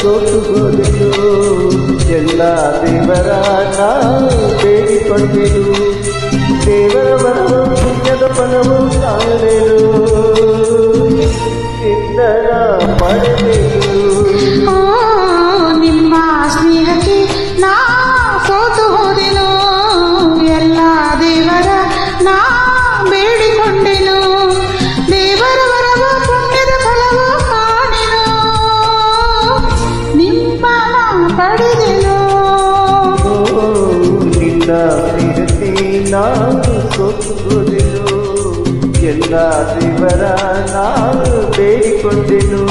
ತೋಟುಗೊಲಿಯೋ ಎಲ್ಲ ದೇವರ ನಾ ಬೇಡಿಕೊಂಡೆನು ದೇವರ ಬರವು ಪುಣ್ಯದ ಫಲವು ಕಾಣಲು ಇಂದರ ನಾನು ಸೊತ್ತುದೆನು ಎಲ್ಲ ವಿವರ ನಾನು ಬೇಡಿಕೊಂಡೆನು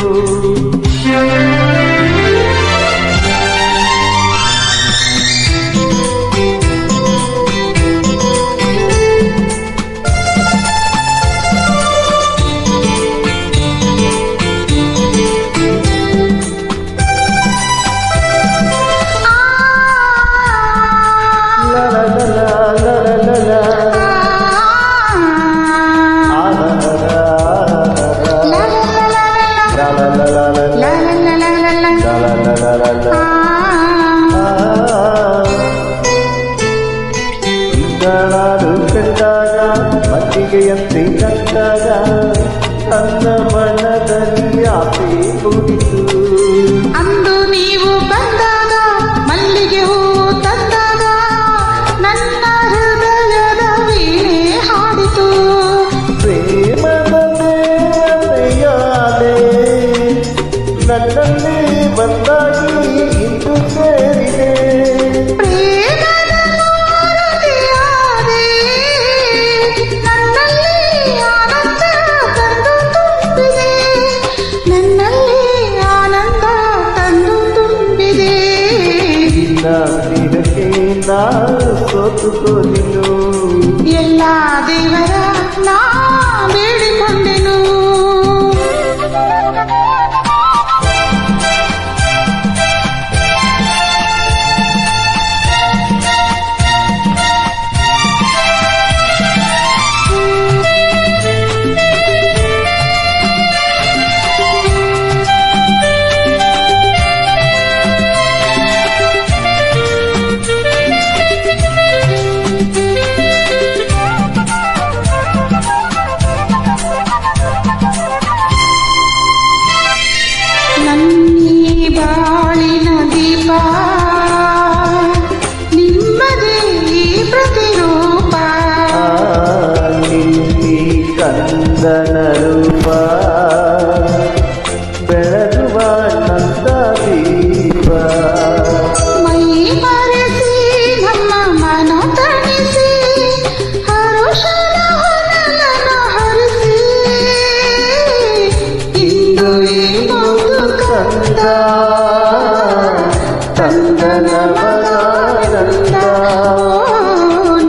ತಿಂಗಳಾರು ಕಂಡಾಗ ಮತ್ತಿಗೆಯಂತೆ ಕಂಡಾಗ ತನ್ನ ಮನದಲ್ಲಿ ಆಸೆ ಕೂಡಿತು ಅಂದು ನೀವು ಬಂದಾಗ ಮಲ್ಲಿಗೆ ಹೂ ತಂದಾಗ ನನ್ನ ಹೃದಯದ ವೀಣೆ ಹಾಡಿತು ಪ್ರೇಮದ ದೇವತೆಯಾದೆ ನನ್ನಲ್ಲಿ ನಿನ್ನ ಕೋತುಕೋಲಿನು ಎಲ್ಲ ದೇವರ ನಾ ಬೇಡಿಕೊಂಡೆನು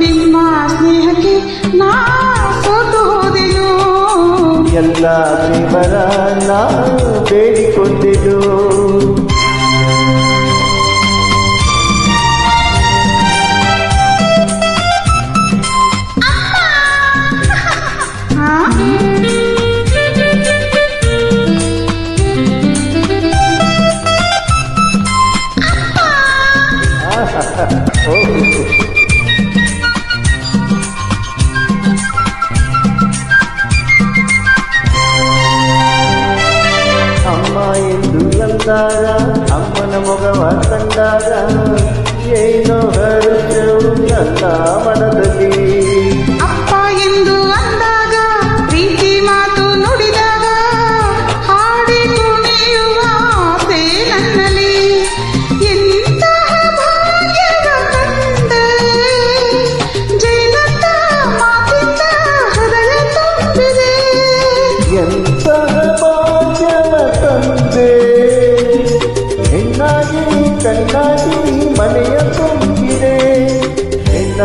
ನಿಮ್ಮ ಸ್ನೇಹಕ್ಕೆ ನಾ ಸೋತುವುದೆನು ಎಲ್ಲ ದೇವರ ನಾ ಬೇಡಿಕೊಂಡೆನು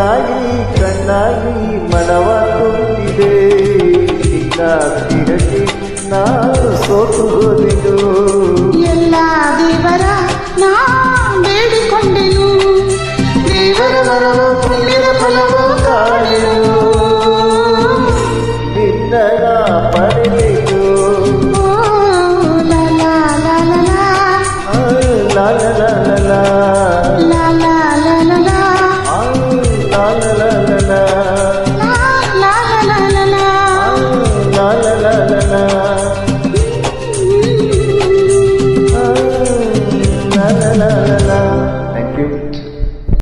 ಕೈಯಾಗಿ ಕಣ್ಣಾಗಿ ಮನವ ತುಂಬಿದೆ. ಚಿಕ್ಕ ತಿರಗಿ ನಾನು ಸೋತು ಹೋದಿದ್ದು ಎಲ್ಲ ದೇವರ ನಾ